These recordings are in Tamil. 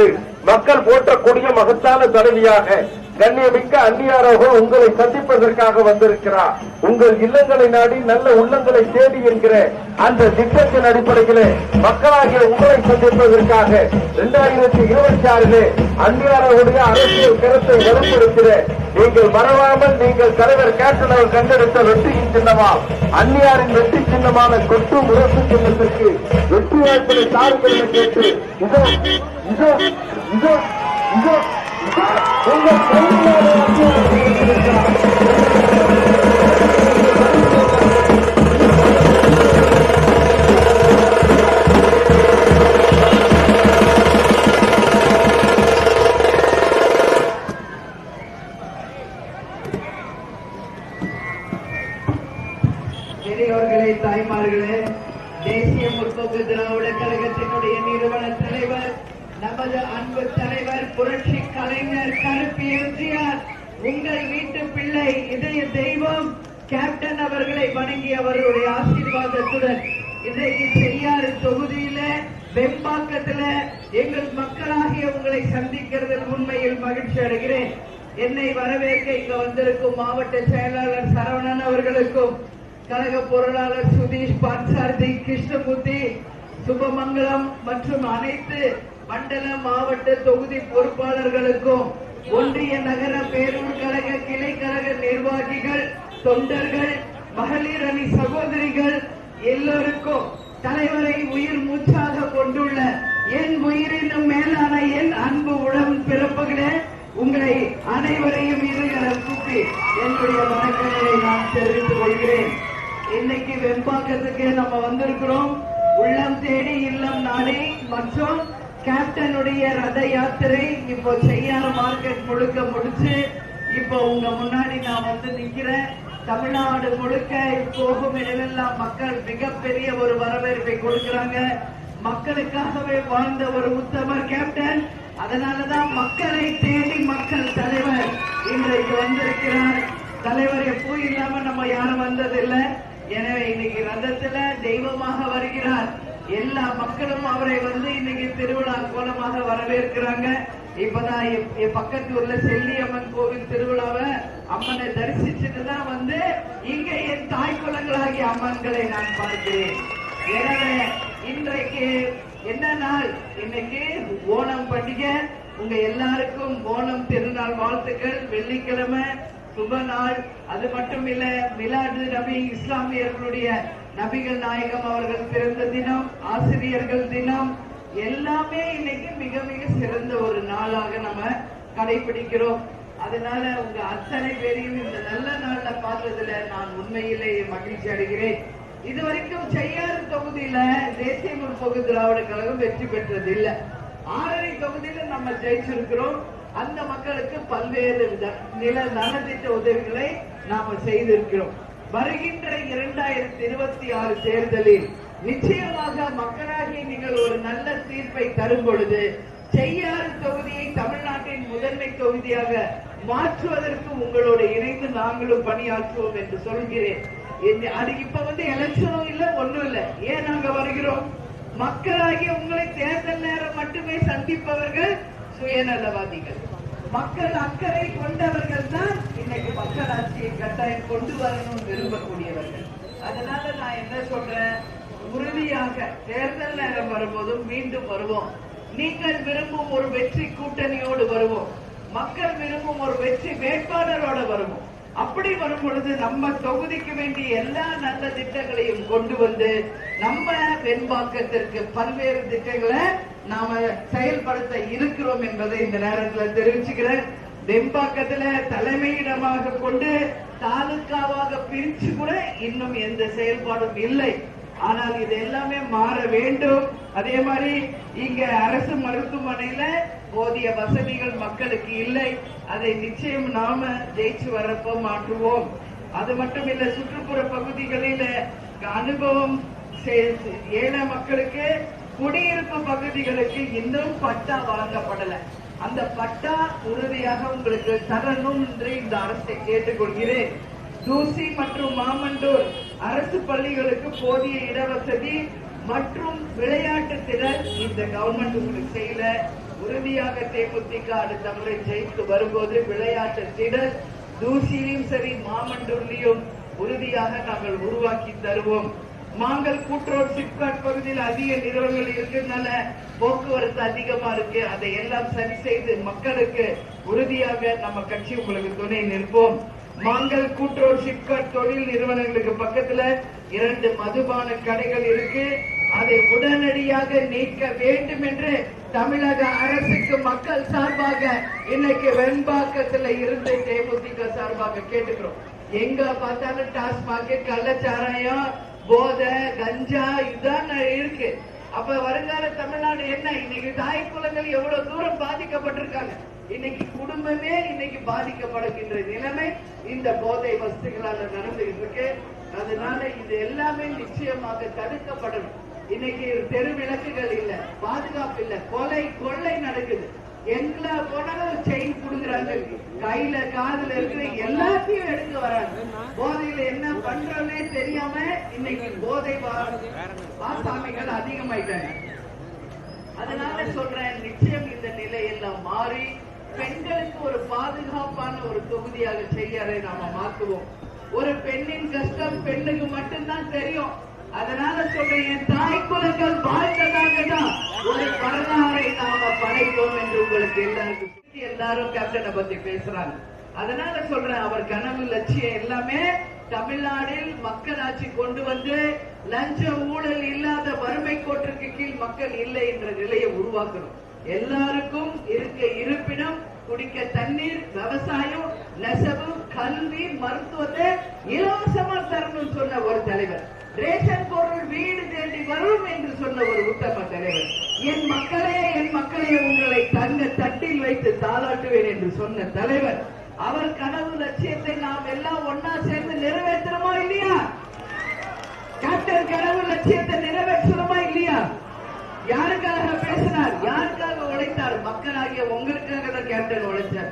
கண்டு மக்கள் போற்றக்கூடிய மகத்தான தலைவியாக கண்ணியமிக்க அந்நியாரோக உங்களை சந்திப்பதற்காக வந்திருக்கிறார். உங்கள் இல்லங்களை நாடி நல்ல உள்ளங்களை தேடி என்கிற அந்த திட்டத்தின் அடிப்படையிலே மக்களாகிய உங்களை சந்திப்பதற்காக இரண்டாயிரத்தி இருபத்தி ஆறிலே அந்நியாரோடைய அரசியல் கருத்தை வலுப்படுத்திட நீங்கள் மறவாமல் நீங்கள் தலைவர் கேப்டன் அவர் கண்டெடுத்த வெற்றியின் சின்னமா? அந்நியாரின் வெற்றி சின்னமான கொட்டு முரசு சின்னத்திற்கு வெற்றி வாய்ப்பினை தாருங்கள் கேட்டு இதோ இதோ இதோ இதோ உங்கள் உங்கள் வீட்டு பிள்ளை இதய தெய்வம் கேப்டன் அவர்களை வணங்கி அவர்களுடைய ஆசீர்வாதத்துடன் இன்றைக்கு செய்யாறு தொகுதியில வெம்பாக்கத்துல எங்கள் மக்களாகிய உங்களை சந்திக்கிறதில் உண்மையில் மகிழ்ச்சி அடைகிறேன். என்னை வரவேற்க இங்க வந்திருக்கும் மாவட்ட செயலாளர் சரவணன் அவர்களுக்கும் கழக பொருளாளர் சுதீஷ் பான்சாரதி கிருஷ்ணமூர்த்தி சுபமங்கலம் மற்றும் அனைத்து மண்டல மாவட்ட தொகுதி பொறுப்பாளர்களுக்கும் ஒன்றிய நகர பேரூர் கழக கிளை கழக நிர்வாகிகள் தொண்டர்கள் மகளிர் அணி சகோதரிகள் எல்லோருக்கும் தலைவரை உயிர் மூச்சாக கொண்டுள்ள என் உயிரினும் மேலான என் அன்பு உடம் பிறப்புகளே உங்களை அனைவரையும் இருகளை கூப்பி என்னுடைய வணக்கங்களை நான் தெரிவித்துக் கொள்கிறேன். இன்னைக்கு வெம்பாக்கத்துக்கு நம்ம வந்திருக்கிறோம். உள்ளம் தேடி இல்லம் நாடி மற்றும் கேப்டனுடைய ரத யாத்திரை இப்போ செய்யாத மார்க்கெட் முழுக்க முடிச்சு இப்போ உங்க முன்னாடி நான் வந்து நிக்கிறேன். தமிழ்நாடு முழுக்க போகும் இடமெல்லாம் மக்கள் மிகப்பெரிய ஒரு வரவேற்பை கொடுக்கிறாங்க. மக்களுக்காகவே வாழ்ந்த ஒரு உத்தமர் கேப்டன். அதனாலதான் மக்களை தேடி மக்கள் தலைவர் இன்றைக்கு வந்திருக்கிறார். தலைவர் எப்போ இல்லாம நம்ம யாரும் வந்ததில்லை. எனவே இன்னைக்கு ரதத்துல தெய்வமாக வருகிறார். எல்லா மக்களும் அவரை வந்து இன்னைக்கு திருவிழா கோலமாக வரவேற்கிறாங்க. இப்பதான் என் என் பக்கத்து ஊர்ல செல்லியம்மன் கோவில் திருவிழாவை அம்மனை தரிசிச்சுட்டு தான் வந்து இங்க என் தாய் குலங்களாகிய அம்மன்களை நான் பார்க்கிறேன். எனவே இன்றைக்கு என்ன நாள்? இன்னைக்கு ஓணம் பண்டிகை. உங்க எல்லாருக்கும் ஓணம் திருநாள் வாழ்த்துக்கள். வெள்ளிக்கிழமை சுப நாள். அது மட்டும் இல்ல மிலாது நபி இஸ்லாமியர்களுடைய நபிகள் நாயகம் அவர்கள் பிறந்த தினம் ஆசிரியர்கள் தினம் எல்லாமே இன்னைக்கு மிக மிக சிறந்த ஒரு நாளாக நம்ம கடைபிடிக்கிறோம். அதனால உங்க அத்தனை பேரையும் இந்த நல்ல நாள்ல பார்த்ததுல நான் உண்மையிலேயே மகிழ்ச்சி அடைகிறேன். இது வரைக்கும் செய்யாறு தொகுதியில தேசிய முற்போக்கு திராவிட கழகம் வெற்றி பெற்றது இல்ல ஆறரை தொகுதியில நம்ம ஜெயிச்சிருக்கிறோம். அந்த மக்களுக்கு பல்வேறு நில நலத்திட்ட உதவிகளை நாம செய்திருக்கிறோம். வருகின்ற இரண்டாயிரத்தி இருபத்தி ஆறு தேர்தலில் நிச்சயமாக மக்களாகிய நீங்கள் ஒரு நல்ல தீர்ப்பை தரும் பொழுது செய்யாறு தொகுதியை தமிழ்நாட்டின் முதன்மை தொகுதியாக மாற்றுவதற்கு உங்களோடு இணைந்து நாங்களும் பணியாற்றுவோம் என்று சொல்கிறேன். என்ன- அது இப்ப வந்து எலெக்ஷனும் இல்ல ஒண்ணும் இல்ல. ஏன் நாங்க வருகிறோம்? மக்களாகிய உங்களை தேர்தல் நேரம் மட்டுமே சந்திப்பவர்கள் சுயநலவாதிகள். மக்கள் அக்கறை கொண்டவர்கள் தான் இன்னைக்கு மக்களாட்சியை கட்டாயம் கொண்டு வரணும் விரும்பக்கூடியவர்கள். அதனால நான் என்ன சொல்றேன்? உறுதியாக தேர்தல் நேரம் வரும்போதும் மீண்டும் வருவோம். நீங்கள் விரும்பும் ஒரு வெற்றி கூட்டணியோடு வருவோம். மக்கள் விரும்பும் ஒரு வெற்றி வேட்பாளரோட வருவோம். அப்படி வரும் பொழுது நம்ம தொகுதிக்கு வேண்டிய எல்லா நல்ல திட்டங்களையும் கொண்டு வந்து நம்ம வெண்பாக்கத்திற்கு பல்வேறு திட்டங்களை நாம செயல்படுத்த இருக்கிறோம் என்பதை இந்த நேரத்தில் தெரிவிச்சுக்கிறேன். வெம்பாக்கத்துல தலைமையிடமாக கொண்டு தாலுக்காவாக பிரிச்சு கூட இன்னும் எந்த செயல்பாடும் இல்லை. ஆனால் இது எல்லாமே மாற வேண்டும். அதே மாதிரி இங்க அரசு மருத்துவமனையில போதிய வசதிகள் மக்களுக்கு இல்லை. அதை நிச்சயம் நாம ஜெயிச்சு வரப்போ மாற்றுவோம். அது மட்டும் இல்ல சுற்றுப்புற பகுதிகளில அனுபவம் ஏழை மக்களுக்கு குடியிருப்பு பகுதிகளுக்கு இன்னும் பட்டா வழங்கப்படல. அந்த பட்டா உறுதியாக உங்களுக்கு தரணும் என்று இந்த அரசை கேட்டுக்கொள்கிறேன். தூசி மற்றும் மாமண்டூர் அரசு பள்ளிகளுக்கு போதிய இடவசதி மற்றும் விளையாட்டு திறன் இந்த கவர்மெண்ட் உங்களுக்கு செய்யல. உறுதியாக தேமுதிக அடுத்த முறை ஜெயித்து வரும்போது விளையாட்டு திடல் தூசியிலும் சரி மாமண்டூர்லயும் உறுதியாக நாங்கள் உருவாக்கி தருவோம். மாங்கல் கூட்டுறவு சிப்காட் பகுதியில் அதிக நிறுவனங்கள் இருக்கிறதுனால போக்குவரத்து அதிகமா இருக்கு. அதை எல்லாம் சரி செய்து மக்களுக்கு உறுதியாக நம்ம கட்சி உங்களுக்கு துணை நிற்போம். மாங்கல் கூட்டுறவு சிப்காட் தொழில் நிறுவனங்களுக்கு பக்கத்துல இரண்டு மதுபான கடைகள் இருக்கு. அதை உடனடியாக நீக்க வேண்டும் என்று தமிழக அரசுக்கு மக்கள் சார்பாக இன்னைக்கு வெண்பாக்கத்துல இருந்து தேமுதிக சார்பாக கேட்டுக்கிறோம். எங்க பார்த்தாலும் டாஸ்மாக கள்ளச்சாராயம் போதை கஞ்சா இதுதான் இருக்கு. அப்ப வருங்கால தமிழ்நாடு என்ன? இன்னைக்கு தாய் குலங்கள் எவ்வளவு தூரம் பாதிக்கப்பட்டிருக்காங்க? இன்னைக்கு குடும்பமே இன்னைக்கு பாதிக்கப்படுகின்ற நிலைமை இந்த போதை வசதிகளால நடந்துகிட்டு இருக்கு. அதனால இது எல்லாமே நிச்சயமாக தடுக்கப்படணும். இன்னைக்கு தெரு விளக்குகள் இல்ல பாதுகாப்பு இல்ல கொலை கொள்ளை நடக்குது. எங்க போனாலும் செயின் குடுக்குறாங்க. கையில காதுல இருக்கிற எல்லாத்தையும் எடுத்து வராங்க. போதையில என்ன பண்றோம்னே தெரியாம இன்னைக்கு போதை வா- அதிகமாயிட்டாங்க. அதனால சொல்றேன் நிச்சயம் இந்த நிலையில மாறி பெண்களுக்கு ஒரு பாதுகாப்பான ஒரு தொகுதியாக செய்யறதை நாம மாத்துவோம் ஒரு பெண்ணின் கஷ்டம் பெண்ணுக்கு மட்டும்தான் தெரியும். அதனால சொல்றேன் என் தாய் குலங்கள் வாழ்ந்ததாக தான் ஒரு வரலாறை நாம படைப்போம் என்று உங்களுக்கு எல்லாருக்கும் எல்லாரும் கேப்டனை பத்தி பேசுறாங்க. அதனால சொல்றேன் அவர் கனவு லட்சியம் எல்லாமே தமிழ்நாட்டில் மக்களாட்சி கொண்டு வந்து லஞ்ச ஊழல் இல்லாத வறுமை கோட்டிற்கு கீழ் மக்கள் இல்லை என்ற நிலையை உருவாக்கணும். எல்லாருக்கும் இருக்க இருப்பிடம் குடிக்க தண்ணீர் விவசாயம் நெசவு கல்வி மருத்துவத்தை இலவசமா தரணும்னு சொன்ன ஒரு தலைவர். ரேஷன் பொருள் வீடு தேடி வரும் என்று சொன்ன ஒரு உத்தம தலைவர் என் மக்களே என் மக்களே உங்களை தங்க தட்டில் வைத்து தாளாட்டுவேன் என்று சொன்ன தலைவர் அவர் கனவு லட்சியத்தை நாம் எல்லாம் ஒன்னா சேர்ந்து நிறைவேற்றுறோமா இல்லையா? கேப்டன் கனவு லட்சியத்தை நிறைவேற்றுறோமா இல்லையா? யாருக்காக பேசினார்? யாருக்காக உழைத்தார்? மக்களாகிய உங்களுக்காக தான் கேப்டன் உழைச்சார்.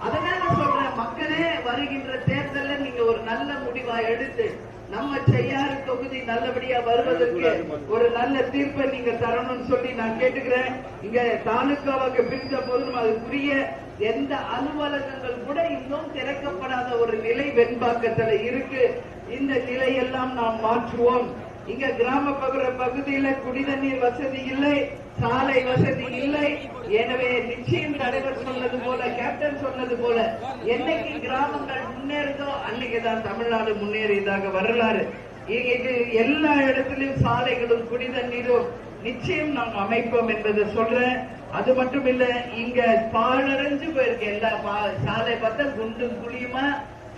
அதனால சொல்றேன் மக்களே வருகின்ற தேர்தல்ல நீங்க ஒரு நல்ல முடிவா எடுத்து நம்ம செய்யாறு தொகுதி நல்லபடியா வருவதற்கு ஒரு நல்ல தீர்ப்பை நீங்க தரணும்னு சொல்லி நான் கேட்டுக்கிறேன். இங்க தாலுக்காவுக்கு பிரிந்த போதும் அதுக்குரிய எந்த அலுவலகங்கள் கூட இன்னும் திறக்கப்படாத ஒரு நிலை வெண்பாக்கத்துல இருக்கு. இந்த நிலையெல்லாம் நாம் மாற்றுவோம். இங்க கிராம பகுதியில பகுதியில குடிதண்ணீர் வசதி இல்லை சாலை வசதி இல்லை. எனவே நிச்சயம் தலைவர் சொன்னது போல கேப்டன் சொன்னது போல என்னைக்கு கிராமங்கள் முன்னேறுதோ அன்னைக்குதான் தமிழ்நாடு முன்னேறியதாக வரலாறு. இது எல்லா இடத்திலும் சாலைகளும் குடிதண்ணீரும் நிச்சயம் நாம் அமைப்போம் என்பதை சொல்றேன். அது மட்டும் இல்ல இங்க பாழடைஞ்சு போயிருக்கு எல்லா சாலை பார்த்தா குண்டும் குழியுமா?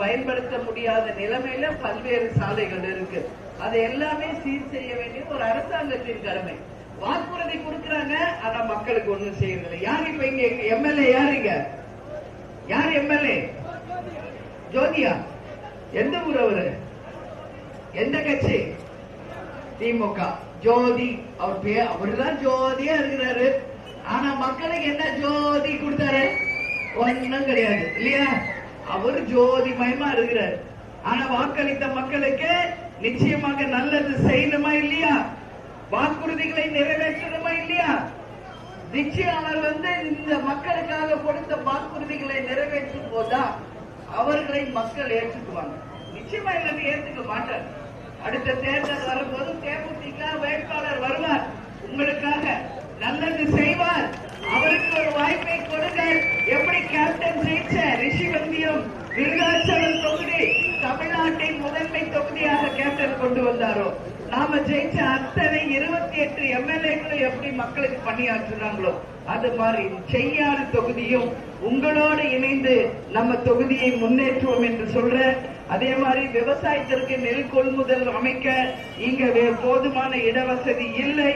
பயன்படுத்த முடியாத நிலைமையில பல்வேறு சாலைகள் இருக்கு. அதை எல்லாமே சீர் செய்ய வேண்டிய ஒரு அரசாங்கத்தின் கடமை. வாக்குறுதி கொடுக்கறாங்க ஆனா மக்களுக்கு ஒண்ணும் செய்யறதில்லை. யார் இப்ப இங்க எம்எல்ஏ யாருங்க யார் எம்எல்ஏ? ஜோதியா. எந்த ஊர் அவரு? எந்த கட்சி? திமுக. ஜோதி அவர் பேர் அவர்தான் ஜோதியா இருக்கிறாரு. ஆனா மக்களுக்கு என்ன ஜோதி கொடுத்தாரு? ஒன்னும் கிடையாது இல்லையா? அவர் ஜோதி மயமா இருக்கிறாரு. ஆனா வாக்களித்த மக்களுக்கு நிச்சயமாக நல்லது செய்யணுமா இல்லையா? வாக்குறுதிகளை நிறைவேற்றணுமா இல்லையா? நிச்சயம் அவர் வந்து இந்த மக்களுக்காக கொடுத்த வாக்குறுதிகளை நிறைவேற்றும் போதுதான் அவர்களை மக்கள் ஏற்றுக்குவாங்க. நிச்சயமா இல்லாம ஏத்துக்க மாட்டார். அடுத்த தேர்தல் வரும்போது தேமுதிக வேட்பாளர் வருவார். உங்களுக்காக நல்லது செய்வார். அவருக்கு ஒரு வாய்ப்பை கொடுங்கள். எப்படி கேப்டன் ஜெயிச்ச ரிஷிவந்தியம் விருதாச்சலம் தொகுதி தமிழ்நாட்டை முதன்மை தொகுதியாக கேப்டன் கொண்டு வந்தாரோ? நாம ஜெயிச்ச அத்தனை இருபத்தி எட்டு எம்எல்ஏக்களும் எப்படி மக்களுக்கு பணியாற்றுறாங்களோ அது மாதிரி செய்யாறு தொகுதியும் உங்களோடு இணைந்து நம்ம தொகுதியை முன்னேற்றுவோம் என்று சொல்ற அதே மாதிரி விவசாயத்திற்கு நெல் கொள்முதல் அமைக்க இங்க போதுமான இடவசதி இல்லை.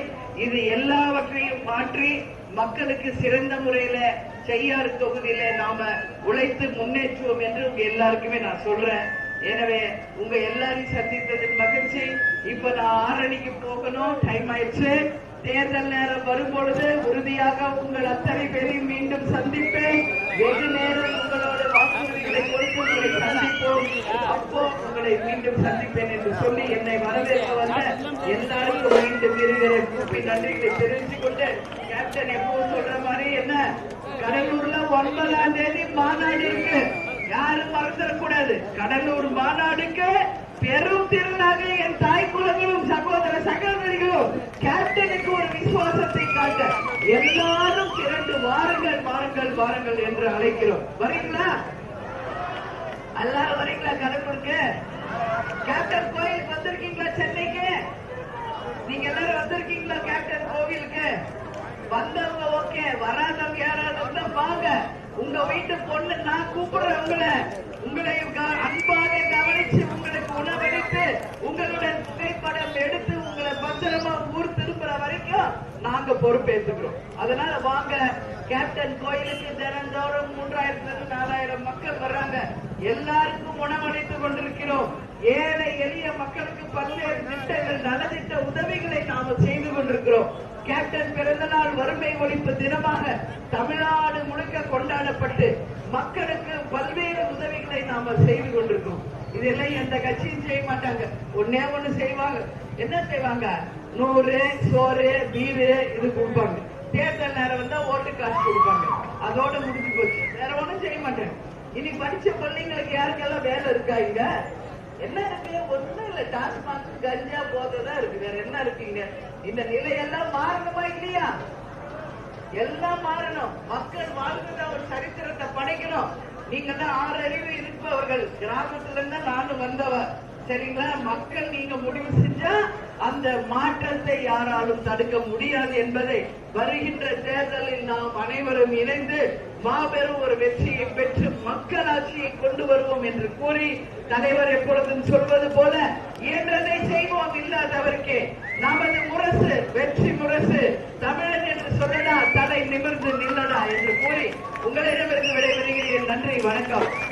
இது எல்லாவற்றையும் மாற்றி மக்களுக்கு சிறந்த முறையில செய்யாறு தொகுதியில நாம உழைத்து முன்னேற்றுவோம் என்று உங்க எல்லாருக்குமே நான் சொல்றேன். எனவே உங்க எல்லாரையும் சந்தித்ததில் மகிழ்ச்சி. இப்ப நான் ஆரணிக்கு போகணும். டைம் ஆயிடுச்சு. தேர்தல் நேரம் வரும்பொழுது உறுதியாக உங்கள் அத்தனை பேரையும் மீண்டும் சந்திப்பேன். வெகு நேரம் உங்களோட வாக்குறுதிகளை கொடுத்து உங்களை சந்திப்போம். அப்போ உங்களை மீண்டும் சந்திப்பேன் என்று சொல்லி என்னை வரவேற்க வந்த எல்லாருக்கும் மீண்டும் இருக்கிற கூப்பி நன்றிகளை தெரிவித்துக் கொண்டு கேப்டன் எப்பவும் சொல்ற மாதிரி என்ன? கடலூர்ல ஒன்பதாம் தேதி மாநாடு இருக்கு. யாரும் மறந்துடக்கூடாது. கடலூர் மாநாடுக்கு பெரும் திறனாக என் தாய் குலங்களும் சகோதர சகோதரிகளும் கேப்டனுக்கு ஒரு விசுவாசத்தை காட்ட எல்லாரும் இரண்டு வாரங்கள் வாருங்கள் வாருங்கள் என்று அழைக்கிறோம். வரீங்களா? எல்லாரும் வரீங்களா கடலூருக்கு? கேப்டன் கோயிலுக்கு வந்திருக்கீங்களா சென்னைக்கு? நீங்க எல்லாரும் வந்திருக்கீங்களா கேப்டன் கோவிலுக்கு? வந்தவங்க ஓகே வராதவங்க யாராவது வந்தா வாங்க. உங்க வீட்டு பொண்ணு நான் கூப்பிடுறேன் உங்களை. உங்களை அன்பாக கவனிச்சு உங்களுக்கு உணவளித்து உங்களுடைய புகைப்படம் எடுத்து உங்களை பத்திரமா ஊர் திரும்புற வரைக்கும் நாங்க பொறுப்பேற்றுக்கிறோம் அதனால வாங்க. கேப்டன் கோயிலுக்கு தினந்தோறும் மூன்றாயிரத்திலிருந்து நாலாயிரம் மக்கள் வர்றாங்க. எல்லாருக்கும் உணவளித்துக் கொண்டிருக்கிறோம். ஏழை எளிய மக்களுக்கு பல்வேறு திட்டங்கள் நலத்திட்ட உதவிகளை நாம செய்து கொண்டிருக்கிறோம். கேப்டன் பிறந்த நாள் வறுமை ஒழிப்பு தினமாக தமிழ்நாடு முழுக்க கொண்டாடப்பட்டு மக்களுக்கு பல்வேறு உதவிகளை நாம செய்து கொண்டிருக்கோம். இதெல்லாம் எந்த கட்சியும் செய்ய மாட்டாங்க. ஒன்னே ஒண்ணு செய்வாங்க. என்ன செய்வாங்க? நூறு சோறு பீரு இது கொடுப்பாங்க. தேர்தல் நேரம் வந்தா ஓட்டு காசு கொடுப்பாங்க. அதோட முடிஞ்சு போச்சு. வேற ஒண்ணும் செய்ய மாட்டாங்க இனி படிச்ச பிள்ளைங்களுக்கு யாருக்கெல்லாம் வேலை இருக்கா இங்க? என்ன இருக்கு? ஒண்ணும் இல்ல. டாஸ்மாக் கஞ்சா போதைதான் இருக்கு. வேற என்ன இருக்கீங்க இந்த நிலையெல்லாம் மாறணுமா இல்லையா? எல்லாம் மாறணும். மக்கள் வாழ்கிற ஒரு சரித்திரத்தை படைக்கணும். நீங்க தான் ஆறு அறிவு இருப்பவர்கள். கிராமத்துல இருந்தா நானும் வந்தவர் சரிங்களா? மக்கள் நீங்க முடிவு செஞ்சா அந்த மாற்றத்தை யாராலும் தடுக்க முடியாது என்பதை வருகின்ற தேர்தலில் நாம் அனைவரும் இணைந்து மாபெரும் ஒரு வெற்றியை பெற்று மக்களாட்சியை கொண்டு வருவோம் என்று கூறி தலைவர் எப்பொழுதும் சொல்வது போல இயன்றதை செய்வோம் இல்லாதவருக்கே. நமது முரசு வெற்றி முரசு தமிழன் என்று சொல்லடா தலை நிமிர்ந்து நில்லடா என்று கூறி உங்களிடமிருந்து விடைபெறுகிறேன். நன்றி வணக்கம்.